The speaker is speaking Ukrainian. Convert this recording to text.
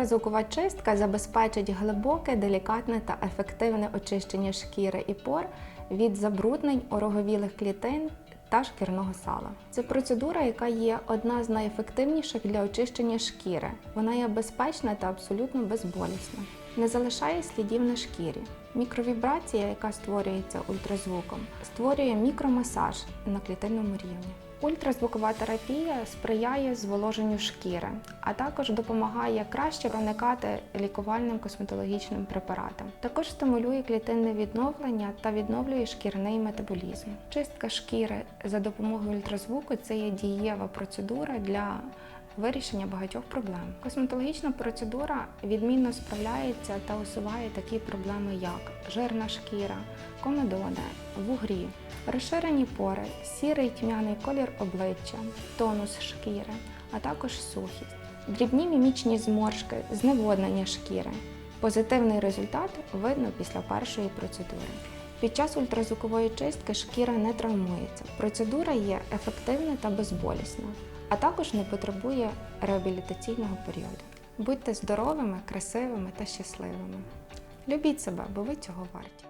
Ультразвукова чистка забезпечить глибоке, делікатне та ефективне очищення шкіри і пор від забруднень ороговілих клітин та шкірного сала. Це процедура, яка є одна з найефективніших для очищення шкіри. Вона є безпечна та абсолютно безболісна. Не залишає слідів на шкірі. Мікровібрація, яка створюється ультразвуком, створює мікромасаж на клітинному рівні. Ультразвукова терапія сприяє зволоженню шкіри, а також допомагає краще проникати лікувальним косметологічним препаратам. Також стимулює клітинне відновлення та відновлює шкірний метаболізм. Чистка шкіри за допомогою ультразвуку це є дієва процедура для вирішення багатьох проблем. Косметологічна процедура відмінно справляється та усуває такі проблеми, як жирна шкіра, комедони, вугрі, розширені пори, сірий тьмяний колір обличчя, тонус шкіри, а також сухість, дрібні мімічні зморшки, зневоднення шкіри. Позитивний результат видно після першої процедури. Під час ультразвукової чистки шкіра не травмується. Процедура є ефективна та безболісна, а також не потребує реабілітаційного періоду. Будьте здоровими, красивими та щасливими. Любіть себе, бо ви цього варті.